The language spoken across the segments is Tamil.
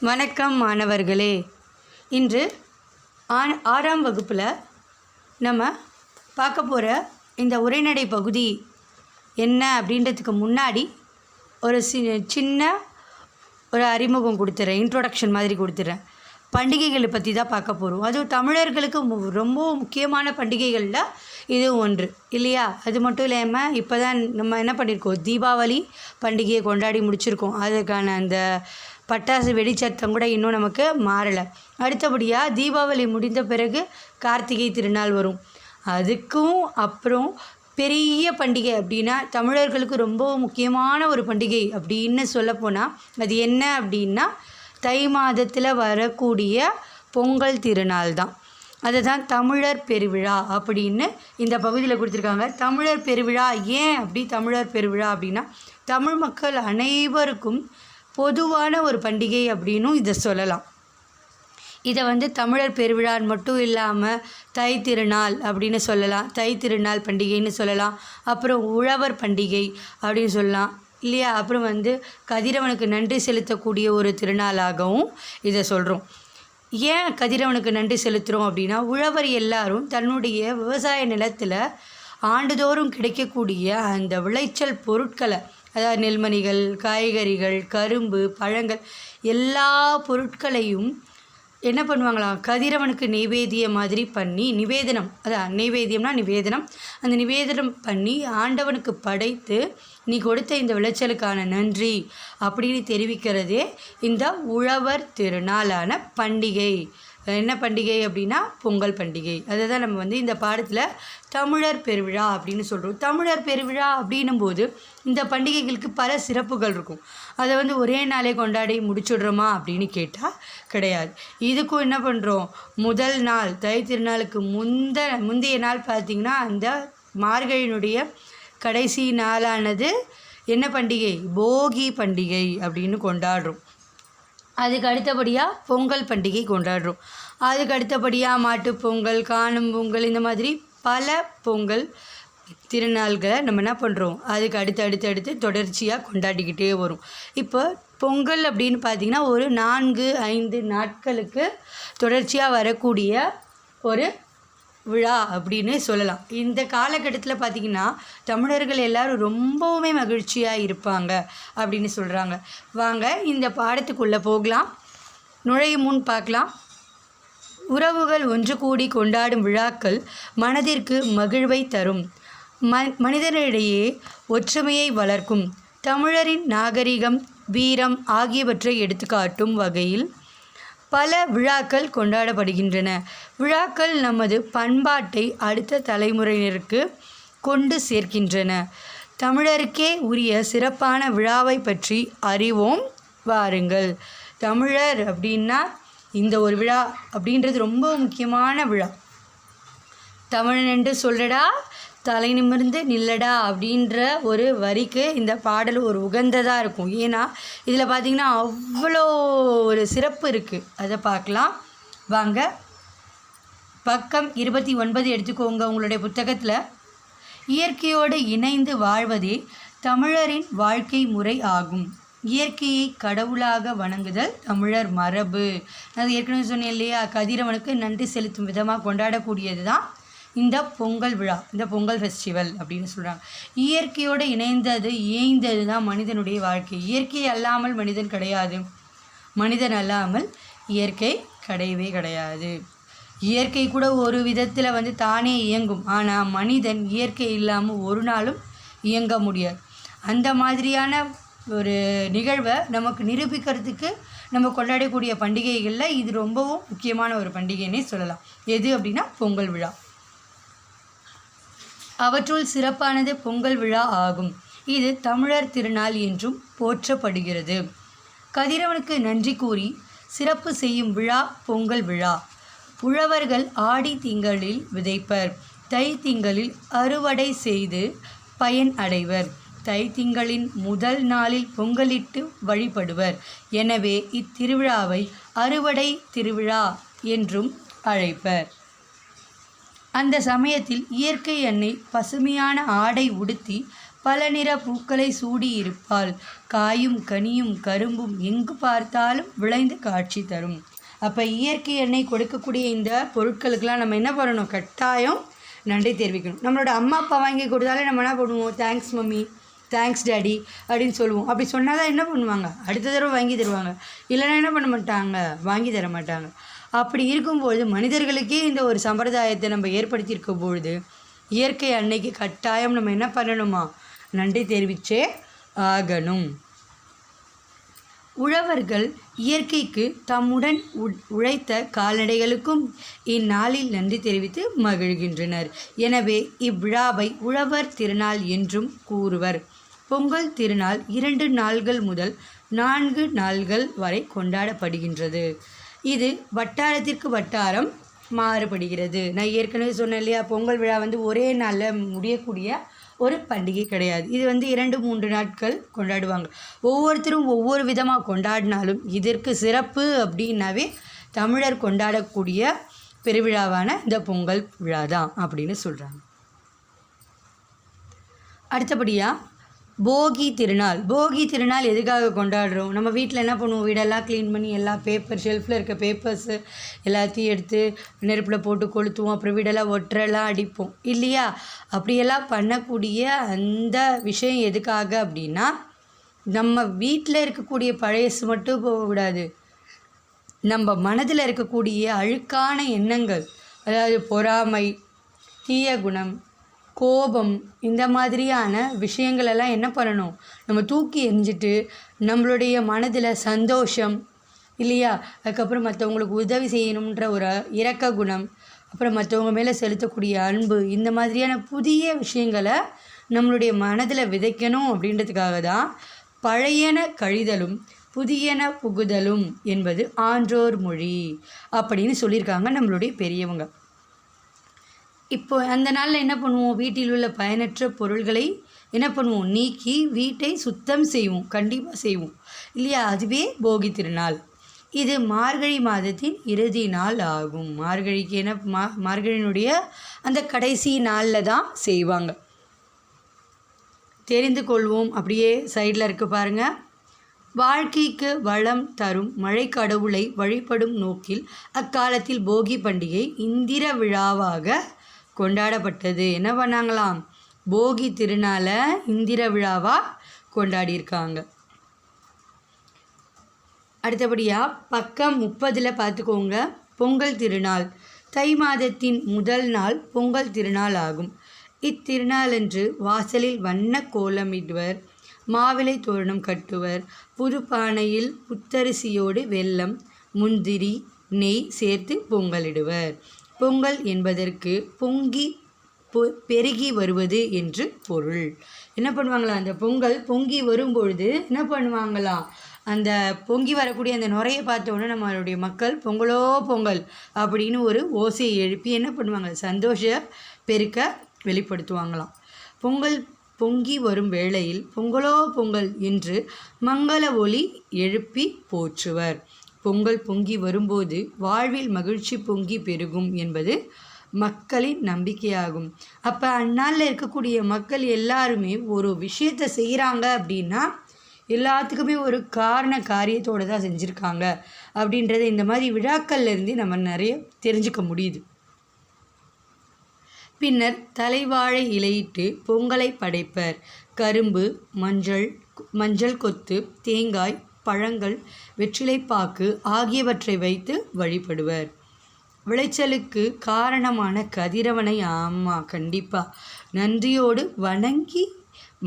வணக்கம் மாணவர்களே. இன்று ஆ- ஆறாம் வகுப்பில் நம்ம பார்க்க போகிற இந்த உரைநடை பகுதி என்ன அப்படின்றதுக்கு முன்னாடி ஒரு சி சின்ன ஒரு அறிமுகம் கொடுத்துட்றேன் இன்ட்ரொடக்ஷன் மாதிரி கொடுத்துட்றேன் பண்டிகைகளை பற்றி தான் பார்க்க போகிறோம் அதுவும் தமிழர்களுக்கு ரொம்ப முக்கியமான பண்டிகைகளில் இது ஒன்று. இல்லையா? அது மட்டும் இல்லாமல் இப்போ தான் நம்ம என்ன பண்ணியிருக்கோம் தீபாவளி பண்டிகையை கொண்டாடி முடிச்சிருக்கோம். அதுக்கான அந்த பட்டாசு வெடிச்சத்தம் கூட இன்னும் நமக்கு மாறலை. அடுத்தபடியாக தீபாவளி முடிந்த பிறகு கார்த்திகை திருநாள் வரும். அதுக்கும் அப்புறம் பெரிய பண்டிகை அப்படின்னா தமிழர்களுக்கு ரொம்ப முக்கியமான ஒரு பண்டிகை அப்படின்னு சொல்லப்போனால் அது என்ன அப்படின்னா தை மாதத்தில் வரக்கூடிய பொங்கல் திருநாள் தான். அதுதான் தமிழர் பெருவிழா அப்படின்னு இந்த பகுதியில் கொடுத்துருக்காங்க. தமிழர் பெருவிழா ஏன் அப்படி தமிழர் பெருவிழா அப்படின்னா தமிழ் மக்கள் அனைவருக்கும் பொதுவான ஒரு பண்டிகை அப்படின்னும் இதை சொல்லலாம். இதை வந்து தமிழர் பெருவிழான் மட்டும் இல்லாமல் தை திருநாள் அப்படின்னு சொல்லலாம். தை திருநாள் பண்டிகைன்னு சொல்லலாம். அப்புறம் உழவர் பண்டிகை அப்படின்னு சொல்லலாம். இல்லையா? அப்புறம் வந்து கதிரவனுக்கு நன்றி செலுத்தக்கூடிய ஒரு திருநாளாகவும் இதை சொல்கிறோம் ஏன் கதிரவனுக்கு நன்றி செலுத்துகிறோம் அப்படின்னா உழவர் எல்லாரும் தன்னுடைய விவசாய நிலத்தில் ஆண்டுதோறும் கிடைக்கக்கூடிய அந்த விளைச்சல் பொருட்களை அதாவது நெல்மணிகள் காய்கறிகள் கரும்பு பழங்கள் எல்லா பொருட்களையும் என்ன பண்ணுவாங்களாம் கதிரவனுக்கு நிவேதிய மாதிரி பண்ணி நிவேதனம் அதான் நிவேதியம்னா நிவேதனம். அந்த நிவேதனம் பண்ணி ஆண்டவனுக்கு படைத்து நீ கொடுத்த இந்த விளைச்சலுக்கான நன்றி அப்படின்னு தெரிவிக்கிறதே இந்த உழவர் திருநாளான பண்டிகை. என்ன பண்டிகை அப்படின்னா பொங்கல் பண்டிகை. அதை தான் நம்ம வந்து இந்த பாடத்தில் தமிழர் பெருவிழா அப்படின்னு சொல்கிறோம் தமிழர் பெருவிழா அப்படின்னும் போது இந்த பண்டிகைகளுக்கு பல சிறப்புகள் இருக்கும். அதை வந்து ஒரே நாளே கொண்டாடி முடிச்சுடுறோமா அப்படின்னு கேட்டால் கிடையாது. இதுக்கும் என்ன பண்ணுறோம் முதல் நாள் தை திருநாளுக்கு முந்த முந்தைய நாள் பார்த்திங்கன்னா அந்த மார்கழியினுடைய கடைசி நாளானது என்ன பண்டிகை? போகி பண்டிகை அப்படின்னு கொண்டாடுறோம். அதுக்கு அடுத்தபடியாக பொங்கல் பண்டிகை கொண்டாடுறோம். அதுக்கு அடுத்தபடியாக மாட்டுப் பொங்கல் காணும் பொங்கல் இந்த மாதிரி பல பொங்கல் திருநாள்களை நம்ம என்ன பண்ணுறோம் அதுக்கு அடுத்து அடுத்து அடுத்து தொடர்ச்சியாக கொண்டாடிக்கிட்டே வரும். இப்போ பொங்கல் அப்படின்னு பார்த்திங்கன்னா ஒரு நான்கு ஐந்து நாட்களுக்கு தொடர்ச்சியாக வரக்கூடிய ஒரு விழா அப்படின்னு சொல்லலாம். இந்த காலகட்டத்தில் பார்த்திங்கன்னா தமிழர்கள் எல்லாரும் ரொம்பவுமே மகிழ்ச்சியாக இருப்பாங்க அப்படின்னு சொல்கிறாங்க வாங்க இந்த பாடத்துக்குள்ளே போகலாம். நுழையும் முன் பார்க்கலாம். உறவுகள் ஒன்று கூடி கொண்டாடும் விழாக்கள் மனதிற்கு மகிழ்வை தரும். ம மனிதனிடையே ஒற்றுமையை வளர்க்கும். தமிழரின் நாகரிகம் வீரம் ஆகியவற்றை எடுத்துக்காட்டும் வகையில் பல விழாக்கள் கொண்டாடப்படுகின்றன. விழாக்கள் நமது பண்பாட்டை அடுத்த தலைமுறையினருக்கு கொண்டு சேர்க்கின்றன. தமிழருக்கே உரிய சிறப்பான விழாவை பற்றி அறிவோம். வாருங்கள். தமிழர் அப்படின்னா இந்த ஒரு விழா அப்படின்றது ரொம்ப முக்கியமான விழா. தமிழன் என்று சொல்லடா தலை நிமிர்ந்து நில்லடா அப்படின்ற ஒரு வரிக்கு இந்த பாடல் ஒரு உகந்ததாக இருக்கும். ஏன்னா இதில் பார்த்திங்கன்னா அவ்வளோ ஒரு சிறப்பு இருக்குது அதை பார்க்கலாம் வாங்க. பக்கம் இருபத்தி ஒன்பது எடுத்துக்கோங்க உங்களுடைய புத்தகத்தில். இயற்கையோடு இணைந்து வாழ்வதே தமிழரின் வாழ்க்கை முறை ஆகும். இயற்கையை கடவுளாக வணங்குதல் தமிழர் மரபு. நான் ஏற்கனவே சொன்னேன் இல்லையா கதிரவனுக்கு நன்றி செலுத்தும் விதமாக கொண்டாடக்கூடியது தான் இந்த பொங்கல் விழா இந்த பொங்கல் ஃபெஸ்டிவல் அப்படின்னு சொல்கிறாங்க இயற்கையோடு இணைந்தது இயைந்தது தான் மனிதனுடைய வாழ்க்கை. இயற்கை அல்லாமல் மனிதன் கிடையாது. மனிதன் அல்லாமல் இயற்கை கிடையவே கிடையாது. இயற்கை கூட ஒரு விதத்தில் வந்து தானே இயங்கும். ஆனால் மனிதன் இயற்கை இல்லாமல் ஒரு நாளும் இயங்க முடியாது. அந்த மாதிரியான ஒரு நிகழ்வை நமக்கு நிரூபிக்கிறதுக்கு நம்ம கொண்டாடக்கூடிய பண்டிகைகளில் இது ரொம்பவும் முக்கியமான ஒரு பண்டிகைன்னே சொல்லலாம். எது அப்படின்னா பொங்கல் விழா. அவற்றுள் சிறப்பானது பொங்கல் விழா ஆகும். இது தமிழர் திருநாள் என்றும் போற்றப்படுகிறது. கதிரவனுக்கு நன்றி கூறி சிறப்பு செய்யும் விழா பொங்கல் விழா. உழவர்கள் ஆடி திங்களில் விதைப்பர். தை திங்களில் அறுவடை செய்து பயன் அடைவர். தை திங்களின் முதல் நாளில் பொங்கலிட்டு வழிபடுவர். எனவே இத்திருவிழாவை அறுவடை திருவிழா என்றும் அழைப்பர். அந்த சமயத்தில் இயற்கை அன்னை பசுமையான ஆடை உடுத்தி பல நிற பூக்களை சூடியிருப்பாள். காயும் கனியும் கரும்பும் எங்கு பார்த்தாலும் விளைந்து காட்சி தரும். அப்போ இயற்கை எண்ணெய் கொடுக்கக்கூடிய இந்த பொருட்களுக்கெல்லாம் நம்ம என்ன பண்ணணும்? கட்டாயம் நன்றி தெரிவிக்கணும். நம்மளோட அம்மா அப்பா வாங்கி கொடுத்தாலே நம்ம என்ன பண்ணுவோம்? Thanks mummy. Thanks daddy. அப்படின்னு சொல்லுவோம். அப்படி சொன்னால் தான் என்ன பண்ணுவாங்க? அடுத்த தடவை வாங்கி தருவாங்க. இல்லைன்னா என்ன பண்ண மாட்டாங்க? வாங்கி தர மாட்டாங்க. அப்படி இருக்கும்பொழுது மனிதர்களுக்கே இந்த ஒரு சம்பிரதாயத்தை நம்ம ஏற்படுத்தியிருக்கும் பொழுது இயற்கை அன்னைக்கு கட்டாயம் நம்ம என்ன பண்ணணுமா? நன்றி தெரிவிச்சே ஆகணும். உழவர்கள் இயற்கைக்கு தம்முடன் உ- உழைத்த கால்நடைகளுக்கும் இந்நாளில் நன்றி தெரிவித்து மகிழ்கின்றனர். எனவே இவ்விழாவை உழவர் திருநாள் என்றும் கூறுவர். பொங்கல் திருநாள் இரண்டு நாள்கள் முதல் நான்கு நாள்கள் வரை கொண்டாடப்படுகின்றது. இது வட்டாரத்திற்கு வட்டாரம் மாறுபடுகிறது. நான் ஏற்கனவே சொன்னேன் இல்லையா பொங்கல் விழா வந்து ஒரே நாளில் முடியக்கூடிய ஒரு பண்டிகை கிடையாது. இது வந்து இரண்டு மூன்று நாட்கள் கொண்டாடுவாங்க. ஒவ்வொருத்தரும் ஒவ்வொரு விதமாக கொண்டாடினாலும் இதற்கு சிறப்பு அப்படின்னாவே தமிழர் கொண்டாடக்கூடிய பெருவிழாவான இந்த பொங்கல் விழா தான் அப்படின்னு சொல்கிறாங்க அடுத்தபடியாக போகி திருநாள். போகி திருநாள் எதுக்காக கொண்டாடுறோம்? நம்ம வீட்டில் என்ன பண்ணுவோம்? வீடெல்லாம் க்ளீன் பண்ணி எல்லா பேப்பர் ஷெல்ஃபில் இருக்க பேப்பர்ஸு எல்லாத்தையும் எடுத்து நெருப்பில் போட்டு கொளுத்துவோம். அப்புறம் வீடெல்லாம் ஒற்றெல்லாம் அடிப்போம். இல்லையா? அப்படியெல்லாம் பண்ணக்கூடிய அந்த விஷயம் எதுக்காக அப்படின்னா நம்ம வீட்டில் இருக்கக்கூடிய பழையசு மட்டும் போகக்கூடாது நம்ம மனதில் இருக்கக்கூடிய அழுக்கான எண்ணங்கள் அதாவது பொறாமை தீய குணம் கோபம் இந்த மாதிரியான விஷயங்களெல்லாம் என்ன பண்ணணும்? நம்ம தூக்கி எறிஞ்சிட்டு நம்மளுடைய மனதில் சந்தோஷம் இல்லையா? அதுக்கப்புறம் மற்றவங்களுக்கு உதவி செய்யணுன்ற ஒரு இரக்க குணம் அப்புறம் மற்றவங்க மேலே செலுத்தக்கூடிய அன்பு இந்த மாதிரியான புதிய விஷயங்களை நம்மளுடைய மனதில் விதைக்கணும் அப்படின்றதுக்காக தான் பழையன கழிதலும் புதியன புகுதலும் என்பது ஆன்றோர் மொழி அப்படின்னு சொல்லியிருக்காங்க நம்மளுடைய பெரியவங்க. இப்போ அந்த நாளில் என்ன பண்ணுவோம்? வீட்டில் உள்ள பயனற்ற பொருள்களை என்ன பண்ணுவோம்? நீக்கி வீட்டை சுத்தம் செய்வோம். கண்டிப்பாக செய்வோம். இல்லையா? அதுவே போகி திருநாள். இது மார்கழி மாதத்தின் இறுதி நாள் ஆகும். மார்கழிக்கு என்ன மா மார்கழியினுடைய அந்த கடைசி நாளில் தான் செய்வாங்க. தெரிந்து கொள்வோம். அப்படியே சைடில் இருக்கு பாருங்க. வாழ்க்கைக்கு வளம் தரும் மழை கடவுளை வழிபடும் நோக்கில் அக்காலத்தில் போகி பண்டிகை இந்திர விழாவாக கொண்டாடப்பட்டது. என்ன பண்ணாங்களாம்? போகி திருநாளை இந்திர விழாவாக கொண்டாடியிருக்காங்க. அடுத்தபடியாக பக்கம் முப்பதில் பார்த்துக்கோங்க. பொங்கல் திருநாள். தை மாதத்தின் முதல் நாள் பொங்கல் திருநாள் ஆகும். இத்திருநாளன்று வாசலில் வண்ண கோலமிடுவர் மாவிலை தோரணம் கட்டுவர். புது பானையில் புத்தரிசியோடு வெல்லம் முந்திரி நெய் சேர்த்து பொங்கலிடுவர் பொங்கல் என்பதற்கு பொங்கி பொ- பெருகி வருவது என்று பொருள். என்ன பண்ணுவாங்களாம் அந்த பொங்கல் பொங்கி வரும்பொழுது என்ன பண்ணுவாங்களாம் அந்த பொங்கி வரக்கூடிய அந்த நுரையை பார்த்தோன்னே நம்மளுடைய மக்கள் பொங்கலோ பொங்கல் அப்படின்னு ஒரு ஓசையை எழுப்பி என்ன பண்ணுவாங்க? சந்தோஷ பெருக்க வெளிப்படுத்துவாங்களாம். பொங்கல் பொங்கி வரும் வேளையில் பொங்கலோ பொங்கல் என்று மங்கள ஒளி எழுப்பி போற்றுவர். பொங்கல் பொங்கி வரும்போது வாழ்வில் மகிழ்ச்சி பொங்கி பெருகும் என்பது மக்களின் நம்பிக்கையாகும். அப்போ அந்நாளில் இருக்கக்கூடிய மக்கள் எல்லாருமே ஒரு விஷயத்தை செய்கிறாங்க அப்படின்னா எல்லாத்துக்குமே ஒரு காரண காரியத்தோடு தான் செஞ்சுருக்காங்க அப்படின்றத இந்த மாதிரி விழாக்கள்லேருந்து நம்ம நிறைய தெரிஞ்சுக்க முடியுது. பின்னர் தலைவாழை இலையிட்டு பொங்கலை படைப்பர். கரும்பு மஞ்சள் மஞ்சள் கொத்து தேங்காய் பழங்கள் வெற்றிலைப்பாக்கு ஆகியவற்றை வைத்து வழிபடுவர். விளைச்சலுக்கு காரணமான கதிரவனை ஆமாம் கண்டிப்பாக நன்றியோடு வணங்கி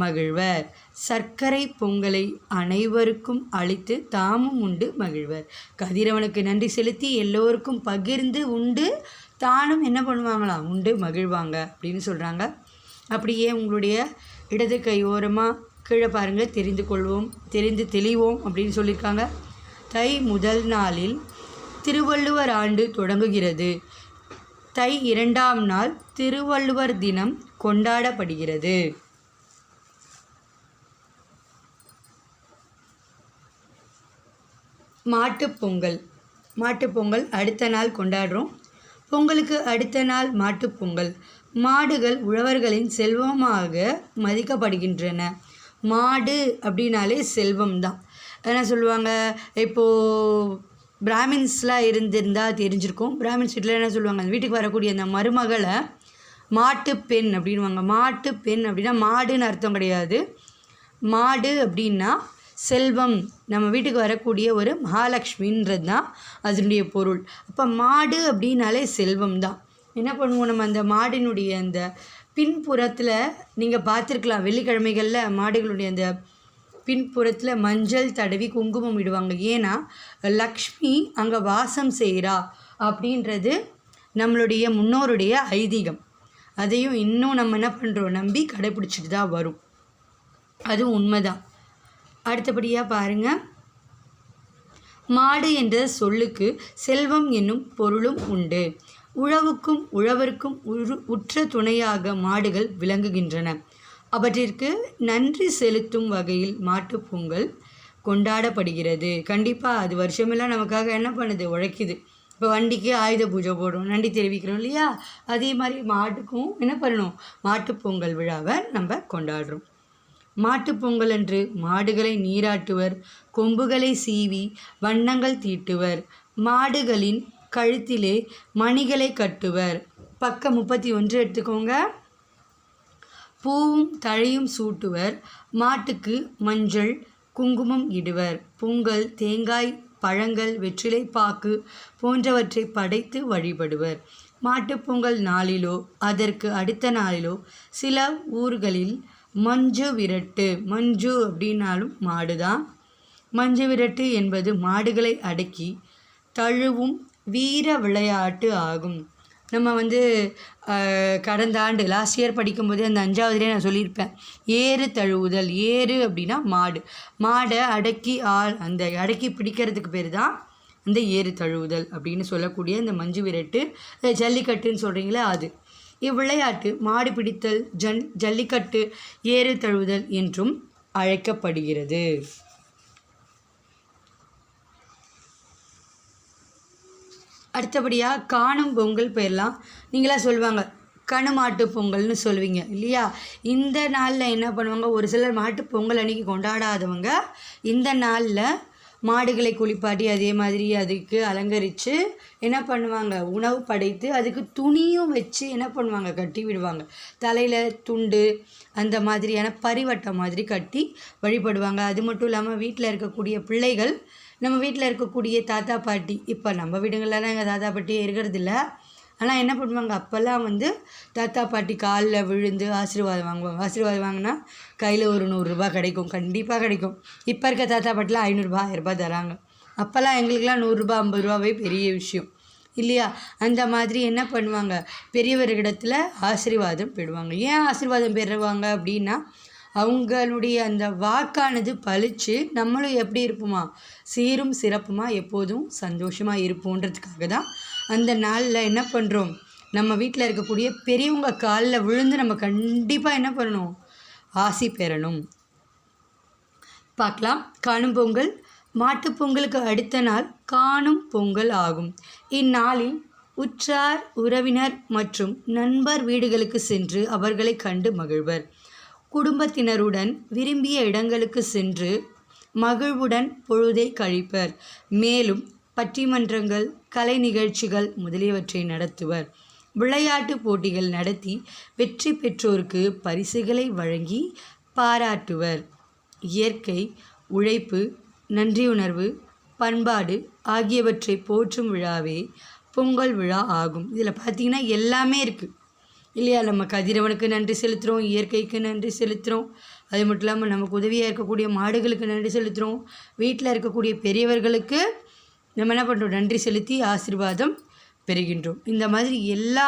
மகிழ்வர். சர்க்கரை பொங்கலை அனைவருக்கும் அளித்து தாமும் உண்டு மகிழ்வர். கதிரவனுக்கு நன்றி செலுத்தி எல்லோருக்கும் பகிர்ந்து உண்டு தானும் என்ன பண்ணுவாங்களாம் உண்டு மகிழ்வாங்க அப்படின்னு சொல்கிறாங்க அப்படியே உங்களுடைய இடது கை ஓரமாக கீழே பாருங்கள் தெரிந்து கொள்வோம் தெரிந்து தெளிவோம் அப்படின்னு சொல்லியிருக்காங்க. தை முதல் நாளில் திருவள்ளுவர் ஆண்டு தொடங்குகிறது. தை இரண்டாம் நாள் திருவள்ளுவர் தினம் கொண்டாடப்படுகிறது. மாட்டுப் பொங்கல். மாட்டுப் பொங்கல் அடுத்த நாள் கொண்டாடுறோம். பொங்கலுக்கு அடுத்த நாள் மாட்டுப் பொங்கல். மாடுகள் உழவர்களின் செல்வமாக மதிக்கப்படுகின்றன. மாடு அப்படின்னாலே செல்வம் தான் என்ன சொல்லுவாங்க? இப்போது பிராமின்ஸ்லாம் இருந்திருந்தால் தெரிஞ்சிருக்கும். பிராமின்ஸ் வீட்டில் என்ன சொல்லுவாங்க? அந்த வீட்டுக்கு வரக்கூடிய அந்த மருமகளை மாட்டுப்பெண் அப்படின்வாங்க மாட்டுப்பெண் அப்படின்னா மாடுன்னு அர்த்தம் கிடையாது. மாடு அப்படின்னா செல்வம். நம்ம வீட்டுக்கு வரக்கூடிய ஒரு மகாலட்சுமின்றது தான் அதனுடைய பொருள். அப்போ மாடு அப்படின்னாலே செல்வம் தான் என்ன பண்ணுவோம் நம்ம அந்த மாடினுடைய அந்த பின்புறத்தில் நீங்கள் பார்த்துருக்கலாம் வெள்ளிக்கிழமைகளில் மாடுகளுடைய அந்த பின்புறத்தில் மஞ்சள் தடவி குங்குமம் இடுவாங்க. ஏன்னா லக்ஷ்மி அங்கே வாசம் செய்கிறா அப்படின்றது நம்மளுடைய முன்னோருடைய ஐதீகம். அதையும் இன்னும் நம்ம என்ன பண்ணுறோம் நம்பி கடைப்பிடிச்சிட்டு தான் வரும். அதுவும் உண்மைதான். அடுத்தபடியாக பாருங்கள் மாடு என்ற சொல்லுக்கு செல்வம் என்னும் பொருளும் உண்டு. உழவுக்கும் உழவருக்கும் உரு உற்ற துணையாக மாடுகள் விளங்குகின்றன. அவற்றிற்கு நன்றி செலுத்தும் வகையில் மாட்டுப்பொங்கல் கொண்டாடப்படுகிறது. கண்டிப்பாக அது வருஷமெல்லாம் நமக்காக என்ன பண்ணுது? உழைக்குது. இப்போ வண்டிக்கு ஆயுத பூஜை போடுறோம் நன்றி தெரிவிக்கிறோம் இல்லையா? அதே மாதிரி மாட்டுக்கும் என்ன பண்ணணும்? மாட்டுப் பொங்கல் விழாவை நம்ம கொண்டாடுறோம். மாட்டுப் பொங்கல் அன்று மாடுகளை நீராட்டுவர் கொம்புகளை சீவி வண்ணங்கள் தீட்டுவர். மாடுகளின் கழுத்திலே மணிகளை கட்டுவர். பக்கம் முப்பத்தி ஒன்று எடுத்துக்கோங்க. பூவும் தழையும் சூட்டுவர். மாட்டுக்கு மஞ்சள் குங்குமம் இடுவர். பொங்கல் தேங்காய் பழங்கள் வெற்றிலை பாக்கு போன்றவற்றை படைத்து வழிபடுவர். மாட்டுப்பொங்கல் நாளிலோ அதற்கு அடுத்த நாளிலோ சில ஊர்களில் மஞ்சு விரட்டு. மஞ்சு அப்படின்னாலும் மாடுதான். மஞ்சு விரட்டு என்பது மாடுகளை அடக்கி தழுவும் வீர விளையாட்டு ஆகும். நம்ம வந்து கடந்த ஆண்டு லாஸ்ட் இயர் படிக்கும்போதே அந்த அஞ்சாவதுலேயே நான் சொல்லியிருப்பேன். ஏறு தழுவுதல் ஏறு அப்படின்னா மாடு. மாடை அடக்கி ஆள் அந்த அடக்கி பிடிக்கிறதுக்கு பேர் தான் அந்த ஏறு தழுவுதல் அப்படின்னு சொல்லக்கூடிய இந்த மஞ்சு விரட்டு ஜல்லிக்கட்டுன்னு சொல்கிறீங்களே அது. இவ்விளையாட்டு மாடு பிடித்தல் ஜன் ஜல்லிக்கட்டு ஏறு தழுவுதல் என்றும் அழைக்கப்படுகிறது. அடுத்தபடியாக காணும் பொங்கல் பேர்லாம் நீங்களாம் சொல்லுவாங்க கணு மாட்டு பொங்கல்னு சொல்லுவீங்க இல்லையா? இந்த நாளில் என்ன பண்ணுவாங்க? ஒரு சிலர் மாட்டு பொங்கல் அன்னைக்கு கொண்டாடாதவங்க இந்த நாளில் மாடுகளை குளிப்பாட்டி அதே மாதிரி அதுக்கு அலங்கரித்து என்ன பண்ணுவாங்க? உணவு படைத்து அதுக்கு துணியும் வச்சு என்ன பண்ணுவாங்க? கட்டி விடுவாங்க. தலையில் துண்டு அந்த மாதிரியான பரிவட்டம் மாதிரி கட்டி வழிபடுவாங்க. அது மட்டும் இல்லாமல் வீட்டில் இருக்கக்கூடிய பிள்ளைகள் நம்ம வீட்டில் இருக்கக்கூடிய தாத்தா பாட்டி இப்போ நம்ம வீடுங்களெல்லாம் எங்கள் தாத்தா பாட்டி இருக்கிறதில்ல ஆனால் என்ன பண்ணுவாங்க? அப்போல்லாம் வந்து தாத்தா பாட்டி காலில் விழுந்து ஆசீர்வாதம் வாங்குவாங்க. ஆசீர்வாதம் வாங்கினா கையில் ஒரு நூறுரூபா கிடைக்கும். கண்டிப்பாக கிடைக்கும். இப்போ இருக்க தாத்தா பாட்டிலாம் ஐநூறுரூபா ஆயிரரூபா தராங்க. அப்போல்லாம் எங்களுக்கெல்லாம் நூறுரூபா ஐம்பது ரூபாவே பெரிய விஷயம். இல்லையா? அந்த மாதிரி என்ன பண்ணுவாங்க? பெரியவர்களிடத்தில் ஆசீர்வாதம் பெறுவாங்க. ஏன் ஆசீர்வாதம் பெறுவாங்க அப்படின்னா அவங்களுடைய அந்த வாக்கானது பளிச்சு நம்மளும் எப்படி இருப்போமா? சீரும் சிறப்புமா? எப்போதும் சந்தோஷமாக இருப்போன்றதுக்காக தான் அந்த நாளில் என்ன பண்ணுறோம் நம்ம வீட்டில் இருக்கக்கூடிய பெரியவங்க காலில் விழுந்து நம்ம கண்டிப்பாக என்ன பண்ணணும்? ஆசி பெறணும். பார்க்கலாம். காணும் பொங்கல். மாட்டுப் பொங்கலுக்கு அடுத்த நாள் காணும் பொங்கல் ஆகும். இந்நாளில் உற்றார் உறவினர் மற்றும் நண்பர் வீடுகளுக்கு சென்று அவர்களை கண்டு மகிழ்வர். குடும்பத்தினருடன் விரும்பிய இடங்களுக்கு சென்று மகிழ்வுடன் பொழுதை கழிப்பர். மேலும் பட்டிமன்றங்கள் கலை நிகழ்ச்சிகள் முதலியவற்றை நடத்துவர். விளையாட்டு போட்டிகள் நடத்தி வெற்றி பெற்றோருக்கு பரிசுகளை வழங்கி பாராட்டுவர். இயற்கை உழைப்பு நன்றியுணர்வு பண்பாடு ஆகியவற்றை போற்றும் விழாவே பொங்கல் விழா ஆகும். இதில் பார்த்தீங்கன்னா எல்லாமே இருக்குது இல்லையா நம்ம கதிரவனுக்கு நன்றி செலுத்துகிறோம் இயற்கைக்கு நன்றி செலுத்துகிறோம் அது மட்டும் இல்லாமல் நமக்கு உதவியாக இருக்கக்கூடிய மாடுகளுக்கு நன்றி செலுத்துகிறோம் வீட்டில் இருக்கக்கூடிய பெரியவர்களுக்கு நம்ம என்ன பண்ணுறோம் நன்றி செலுத்தி ஆசீர்வாதம் பெறுகின்றோம். இந்த மாதிரி எல்லா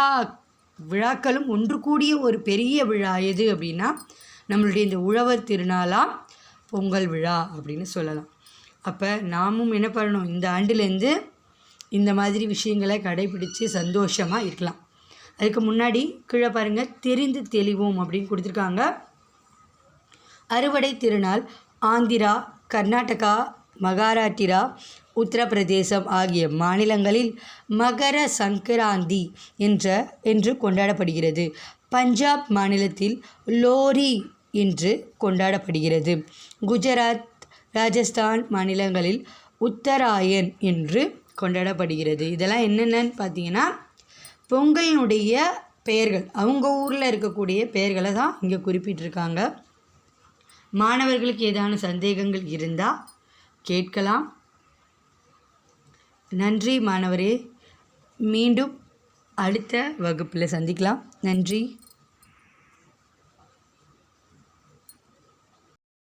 விழாக்களும் ஒன்று கூடிய ஒரு பெரிய விழா எது அப்படின்னா நம்மளுடைய இந்த உழவர் திருநாளாக பொங்கல் விழா அப்படின்னு சொல்லலாம். அப்போ நாமும் என்ன பண்ணணும்? இந்த ஆண்டுலேருந்து இந்த மாதிரி விஷயங்களை கடைபிடித்து சந்தோஷமாக இருக்கலாம். அதுக்கு முன்னாடி கீழே பாருங்கள் தெரிந்து தெளிவோம் அப்படின்னு கொடுத்துருக்காங்க. அறுவடை திருநாள் ஆந்திரா கர்நாடகா மகாராட்டிரா உத்தரப்பிரதேசம் ஆகிய மாநிலங்களில் மகர சங்கராந்தி என்ற என்று கொண்டாடப்படுகிறது. பஞ்சாப் மாநிலத்தில் லோரி என்று கொண்டாடப்படுகிறது. குஜராத் ராஜஸ்தான் மாநிலங்களில் உத்தராயன் என்று கொண்டாடப்படுகிறது. இதெல்லாம் என்னென்னு பார்த்தீங்கன்னா பொங்கலினுடைய பெயர்கள் அவங்க ஊரில் இருக்கக்கூடிய பெயர்களை தான் இங்கே குறிப்பிட்டிருக்காங்க. மாணவர்களுக்கு ஏதான சந்தேகங்கள் இருந்தால் கேட்கலாம். நன்றி மாணவரே. மீண்டும் அடுத்த வகுப்பில் சந்திக்கலாம். நன்றி.